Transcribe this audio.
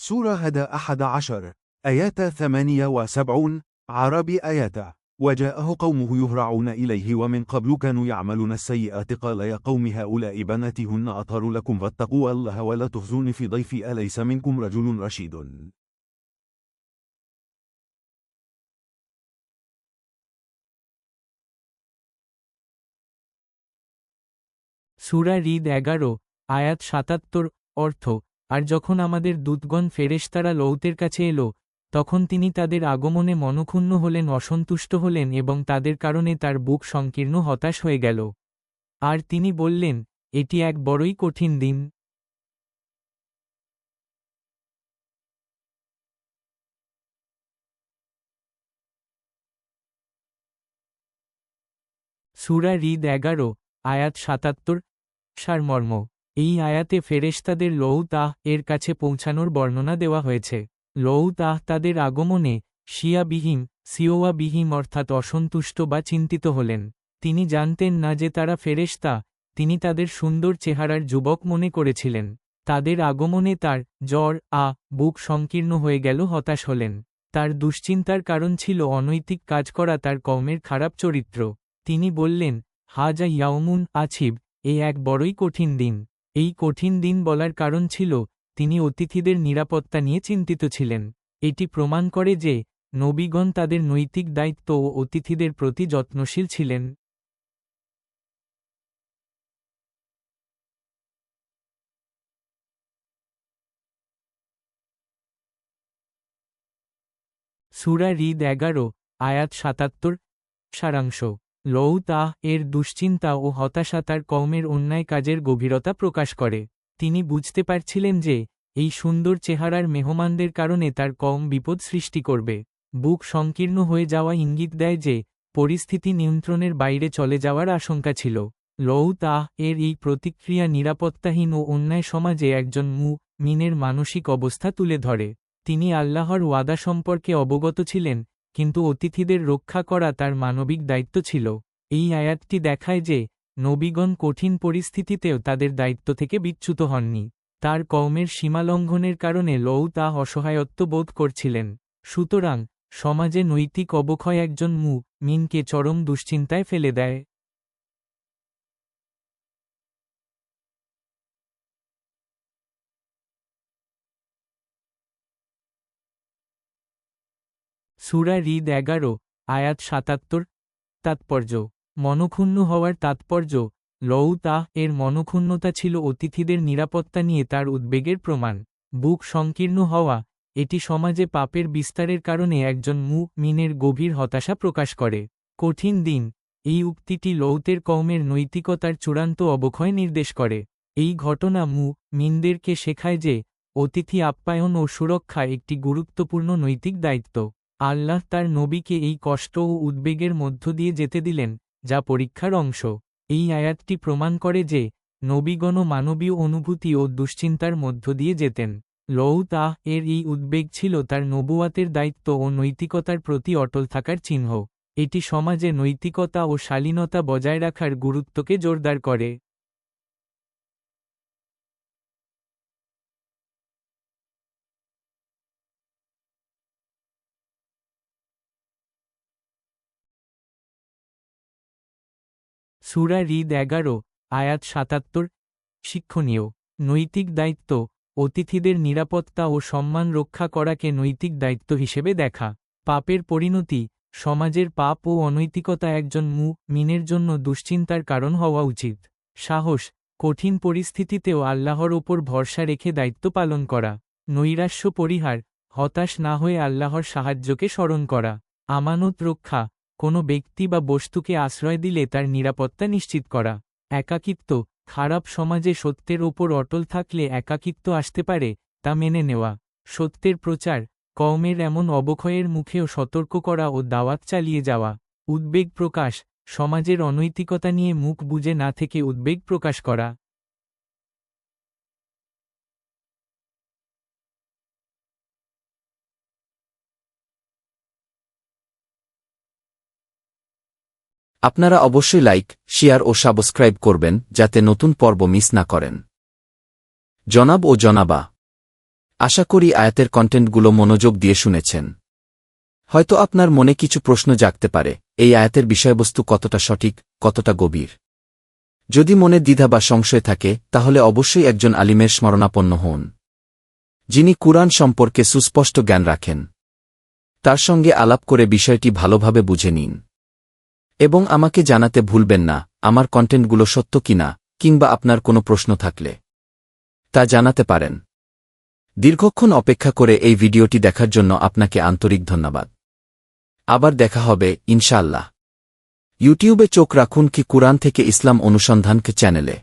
سورة هدى أحد عشر آيات ثمانية وسبعون عربي آيات وجاءه قومه يهرعون إليه ومن قبل كانوا يعملون السيئات قال يا قوم هؤلاء بناتي هن أطهر لكم فاتقوا الله ولا تخزون في ضيفي أليس منكم رجل رشيد সুরা রিদ এগারো আয়াত সাতাত্তর অর্থ আর যখন আমাদের দূতগণ ফেরেশতারা লৌতের কাছে এলো, তখন তিনি তাদের আগমনে মনক্ষুণ্ণ হলেন, অসন্তুষ্ট হলেন এবং তাদের কারণে তার বুক সংকীর্ণ হতাশ হয়ে গেল। আর তিনি বললেন, এটি এক বড়ই কঠিন দিন। সুরা রিদ এগারো, আয়াত সাতাত্তর, সারমর্ম। এই আয়াতে ফেরেশতাদের লৌতাহ এর কাছে পৌঁছানোর বর্ণনা দেওয়া হয়েছে। লৌতাহ তাদের আগমনে শিয়াবিহীম সিওয়াবিহীম অর্থাৎ অসন্তুষ্ট বা চিন্তিত হলেন। তিনি জানতেন না যে তারা ফেরেশতা, তিনি তাদের সুন্দর চেহারার যুবক মনে করেছিলেন। তাদের আগমনে তার জ্বর, আ, বুক সংকীর্ণ হয়ে গেল, হতাশ হলেন। তার দুশ্চিন্তার কারণ ছিল অনৈতিক কাজ করা, তার কওমের খারাপ চরিত্র। তিনি বললেন, হাজা ইয়াউমুন আছিব, এ এক বড়ই কঠিন দিন। এই কঠিন দিন বলার কারণ ছিল, তিনি অতিথিদের নিরাপত্তা নিয়ে চিন্তিত ছিলেন। এটি প্রমাণ করে যে, নবীগণ তাদের নৈতিক দায়িত্ব ও অতিথিদের প্রতি যত্নশীল ছিলেন। সুরা রিদ এগারো, আয়াত সাতাত্তর, সারাংশ। লৌ তাহ এর দুশ্চিন্তা ও হতাশা তার কওমের অন্যায় কাজের গভীরতা প্রকাশ করে। তিনি বুঝতে পারছিলেন যে, এই সুন্দর চেহারার মেহমানদের কারণে তার কম বিপদ সৃষ্টি করবে। বুক সংকীর্ণ হয়ে যাওয়া ইঙ্গিত দেয় যে, পরিস্থিতি নিয়ন্ত্রণের বাইরে চলে যাওয়ার আশঙ্কা ছিল। লৌ তাহ এর এই প্রতিক্রিয়া নিরাপত্তাহীন ও অন্যায় সমাজে একজন মু মিনের মানসিক অবস্থা তুলে ধরে। তিনি আল্লাহর ওয়াদা সম্পর্কে অবগত ছিলেন কিন্তু অতিথিদের রক্ষা করা তার মানবিক দায়িত্ব ছিল। এই আয়াতটি দেখায় যে, নবীগণ কঠিন পরিস্থিতিতেও তাদের দায়িত্ব থেকে বিচ্যুত হননি। তার কওমের সীমালঙ্ঘনের কারণে লৌ তা অসহায়ত্ব বোধ করছিলেন। সুতরাং, সমাজে নৈতিক অবক্ষয় একজন মু, মিনকে চরম দুশ্চিন্তায় ফেলে দেয়। সুরা রিদ এগারো, আয়াত সাতাত্তর। তাৎপর্য, মনক্ষুণ্ণ হওয়ার তাৎপর্য লৌ তাহ এর মনক্ষুণ্ণতা ছিল অতিথিদের নিরাপত্তা নিয়ে তার উদ্বেগের প্রমাণ। বুক সংকীর্ণ হওয়া, এটি সমাজে পাপের বিস্তারের কারণে একজন মু মিনের গভীর হতাশা প্রকাশ করে। কঠিন দিন, এই উক্তিটি লৌতের কওমের নৈতিকতার চূড়ান্ত অবক্ষয় নির্দেশ করে। এই ঘটনা মু মিনদেরকে শেখায় যে, অতিথি আপ্যায়ন ও সুরক্ষা একটি গুরুত্বপূর্ণ নৈতিক দায়িত্ব। আল্লাহ তার নবীকে এই কষ্ট ও উদ্বেগের মধ্য দিয়ে যেতে দিলেন, যা পরীক্ষার অংশ। এই আয়াতটি প্রমাণ করে যে, নবীগণ মানবীয় অনুভূতি ও দুশ্চিন্তার মধ্য দিয়ে যেতেন। লৌ তাহ এর এই উদ্বেগ ছিল তার নবুয়াতের দায়িত্ব ও নৈতিকতার প্রতি অটল থাকার চিহ্ন। এটি সমাজে নৈতিকতা ও শালীনতা বজায় রাখার গুরুত্বকে জোরদার করে। সুরা রিদ এগারো, আয়াত সাতাত্তর। শিক্ষণীয়, নৈতিক দায়িত্ব, অতিথিদের নিরাপত্তা ও সম্মান রক্ষা করাকে নৈতিক দায়িত্ব হিসেবে দেখা। পাপের পরিণতি, সমাজের পাপ ও অনৈতিকতা একজন মু মিনের জন্য দুশ্চিন্তার কারণ হওয়া উচিত। সাহস, কঠিন পরিস্থিতিতেও আল্লাহর ওপর ভরসা রেখে দায়িত্ব পালন করা। নৈরাশ্য পরিহার, হতাশ না হয়ে আল্লাহর সাহায্যকে স্মরণ করা। আমানত রক্ষা কোনো ব্যক্তি বা বস্তুকে আশ্রয় দিলে তার নিরাপত্তা নিশ্চিত করা। একাকিত্ব, খারাপ সমাজে সত্যের ওপর অটল থাকলে একাকিত্ব আসতে পারে, তা মেনে নেওয়া। সত্যের প্রচার, কওমের এমন অবক্ষয়ের মুখেও সতর্ক করা ও দাওয়াত চালিয়ে যাওয়া। উদ্বেগ প্রকাশ, সমাজের অনৈতিকতা নিয়ে মুখ বুঝে না থেকে উদ্বেগ প্রকাশ করা। আপনারা অবশ্যই লাইক, শেয়ার ও সাবস্ক্রাইব করবেন, যাতে নতুন পর্ব মিস না করেন। জনাব ও জনাবা, আশা করি আয়াতের কন্টেন্টগুলো মনোযোগ দিয়ে শুনেছেন। হয়তো আপনার মনে কিছু প্রশ্ন জাগতে পারে, এই আয়াতের বিষয়বস্তু কতটা সঠিক, কতটা গভীর। যদি মনে দ্বিধা বা সংশয় থাকে, তাহলে অবশ্যই একজন আলিমের স্মরণাপন্ন হন। যিনি কুরআন সম্পর্কে সুস্পষ্ট জ্ঞান রাখেন। তার সঙ্গে আলাপ করে বিষয়টি ভালোভাবে বুঝে নিন। এবং আমাকে জানাতে ভুলবেন না, আমার কন্টেন্টগুলো সত্য কিনা কিংবা আপনার কোনো প্রশ্ন থাকলে। তা জানাতে পারেন। দীর্ঘক্ষণ অপেক্ষা করে এই ভিডিওটি দেখার জন্য আপনাকে আন্তরিক ধন্যবাদ। আবার দেখা হবে, ইনশাআল্লাহ। ইউটিউবে চোখ রাখুন কি কুরআন থেকে ইসলাম অনুসন্ধানকে চ্যানেলে।